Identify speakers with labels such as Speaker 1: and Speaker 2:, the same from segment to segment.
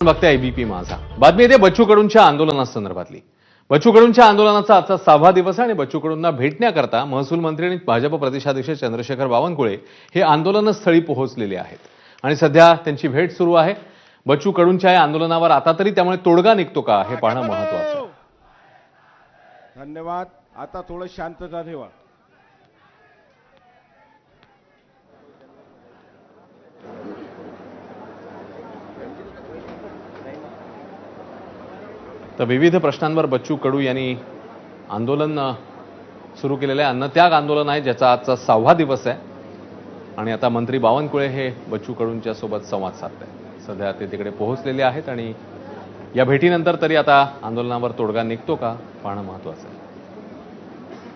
Speaker 1: बघते एबीपी माझा. बातमी येते बच्चू कडूंच्या आंदोलनासंदर्भातली बच्चू कडूंच्या आंदोलनाचा आजचा सहावा दिवस आहे आणि बच्चू कडूंना भेटण्याकरता महसूल मंत्री आणि भाजप प्रदेशाध्यक्ष चंद्रशेखर बावनकुळे हे आंदोलनस्थळी पोहोचलेले आहेत. आणि सध्या त्यांची भेट सुरू आहे. बच्चू कडूंच्या या आंदोलनावर आता तरी त्यामुळे तोडगा निघतो का हे पाहणं महत्वाचं
Speaker 2: धन्यवाद. आता थोडं शांतता ठेवा.
Speaker 1: तर विविध प्रश्नांवर बच्चू कडू यांनी आंदोलन सुरू केलेलं आहे. अन्नत्याग आंदोलन आहे ज्याचा आजचा सहावा दिवस आहे. आणि आता मंत्री बावनकुळे हे बच्चू कडूंच्या सोबत संवाद साधत आहेत सध्या ते तिकडे पोहोचलेले आहेत आणि या भेटीनंतर तरी आता आंदोलनावर तोडगा निघतो का पाहणं महत्वाचं आहे.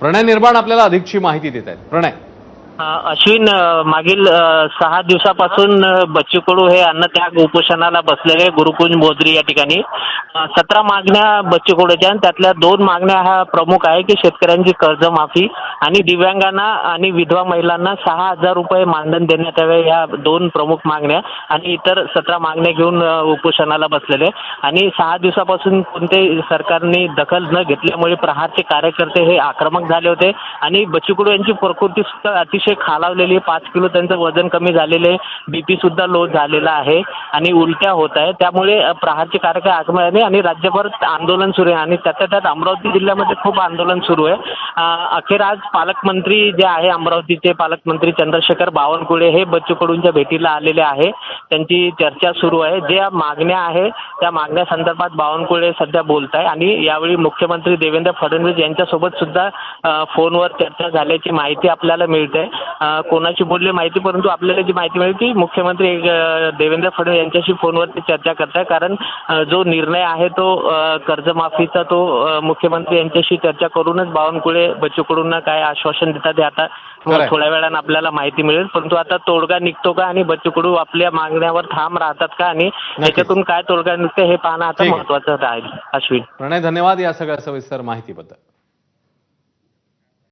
Speaker 1: प्रणय निर्माण आपल्याला अधिकची माहिती देत आहेत प्रणय.
Speaker 3: अश्विन मागील सहा दिवसापासून बच्चू कडू हे अन्नत्याग उपोषणाला बसलेले गुरुकुंज मोजरी या ठिकाणी. सतरा मागण्या बच्चू कडूच्या आणि त्यातल्या दोन मागण्या ह्या प्रमुख आहे की शेतकऱ्यांची कर्जमाफी आणि दिव्यांगांना आणि विधवा महिलांना सहा हजार रुपये मानधन देण्यात यावे या दोन प्रमुख मागण्या आणि इतर सतरा मागण्या घेऊन उपोषणाला बसलेले. आणि सहा दिवसापासून कोणत्याही सरकारने दखल न घेतल्यामुळे प्रहारचे कार्यकर्ते हे आक्रमक झाले होते. आणि बच्चू कडू यांची प्रकृती सुद्धा अतिशय खालावलेली आहे पाच किलो त्यांचं वजन कमी झालेलं आहे. बी पी सुद्धा लो झालेला आहे आणि उलट्या होत आहे. त्यामुळे प्रहारचे कार्यक्रम आक्रमक आणि राज्यभर आंदोलन सुरू आहे आणि त्याच्या त्यात अमरावती जिल्ह्यामध्ये खूप आंदोलन सुरू आहे. अखेर आज पालकमंत्री जे आहे अमरावतीचे पालकमंत्री चंद्रशेखर बावनकुळे हे बच्चू कडूंच्या भेटीला आलेले आहे. त्यांची चर्चा सुरू आहे. ज्या मागण्या आहे त्या मागण्या संदर्भात बावनकुळे सध्या बोलत आहे आणि यावेळी मुख्यमंत्री देवेंद्र फडणवीस यांच्यासोबत सुद्धा फोनवर चर्चा झाल्याची माहिती आपल्याला मिळते. अ, कोणाची बोलली माहिती परंतु आपल्याला जी माहिती मिळते की मुख्यमंत्री देवेंद्र फडणवीस यांच्याशी फोनवरती चर्चा करत आहे कारण जो निर्णय आहे तो कर्जमाफीचा तो मुख्यमंत्री यांच्याशी चर्चा करूनच बावनकुळे बच्चू कडूंना काय आश्वासन देतात हे आता. थोड्या वेळानं आपल्याला माहिती मिळेल. परंतु आता तोडगा निघतो का आणि बच्चू कडू आपल्या मागण्यावर ठाम राहतात का? आणि त्याच्यातून काय तोडगा निघतो हे पाहणं आता. महत्वाचं राहील. अश्विन.
Speaker 1: प्रणय धन्यवाद या सगळ्या सविस्तर माहितीबद्दल.